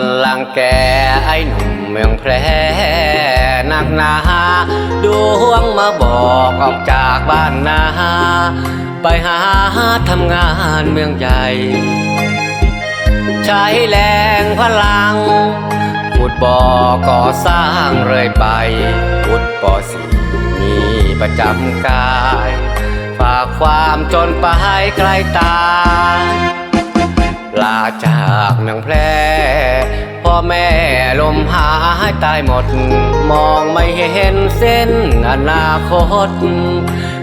นลังแกไอ้หนุ่มเมืองแพร่นักหนาดวงมาบอกออกจากบ้านนา ไปหาทำงานเมืองใหญ่ ใช้แรงพลังขุดบ่อก่อสร้างเรื่อยไปขุดบ่อสีมีประจำกาย ฝากความจนไปไกลตา ลาจากเมืองแพร่พ่อแม่ลมหายตายหมด มองไม่เห็นเส้นอนาคต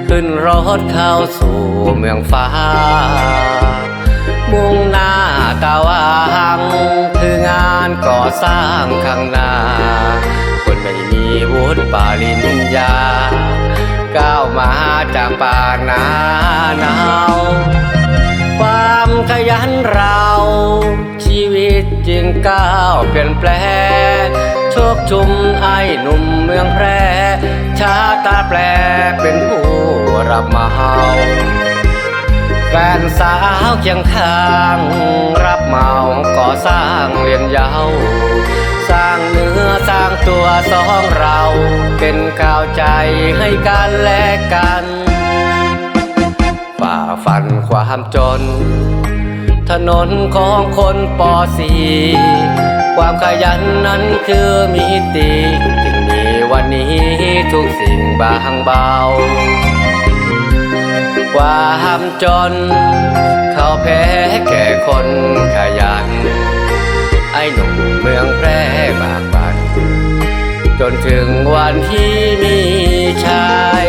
ขึ้นรถเข้าสู่เมืองฟ้า มุ่งหน้าตะวันคืองานก่อสร้างข้างหน้า คนไม่มีวุฒิปาริญญา ก้าวมาจากป่าหนาหนาวความขยันเรา ตจึงก้าวเปลี่ยนแปลงโชคชุมไอ้หนุ่มเมืองแพร่ชาตาแปลเป็นผู้รับมาเหมาแฟนสาวเคียงข้างรับเหมาก่อสร้างเรียนยาวสร้างเนื้อสร้างตัวสองเรา เป็นก้าวใจให้กันและกันฝ่าฟันความจน ถนนของคนปอสีความขยันนั้นคือมีติจึงมีวันนี้ทุกสิ่งบางเบา ความจน เขาแพ้แก่คนขยัน ไอ้หนุ่มเมืองแพร่บากบัน จนถึงวันที่มีชัย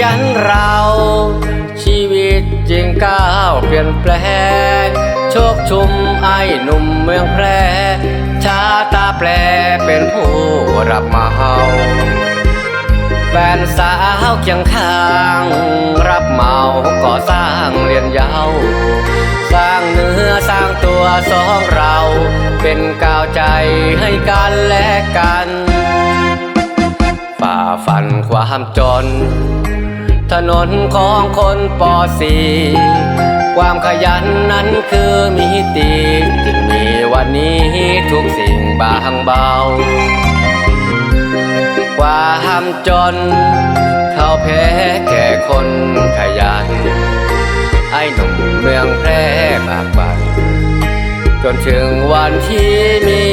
ยันเรา ชีวิตจึงก้าวเปลี่ยนแปลงโชคชุมไอ้หนุ่มเมืองแพร่ชาตาแปลเป็นผู้รับเหมาแฟนสาวเคียงข้าง รับเมาก่อสร้างเรียนยาวสร้างเนื้อสร้างตัวสองเรา เป็นก้าวใจให้กันและกันฝ่าฟันความจน ถนนของคนปอสีความขยันนั้นคือมีติจึงมีวันนี้ทุกสิ่งบางเบา ความจนเขาแพ้แก่คนขยัน ไอ้หนุ่มเมืองแพร่บากบันจนถึงวันที่มี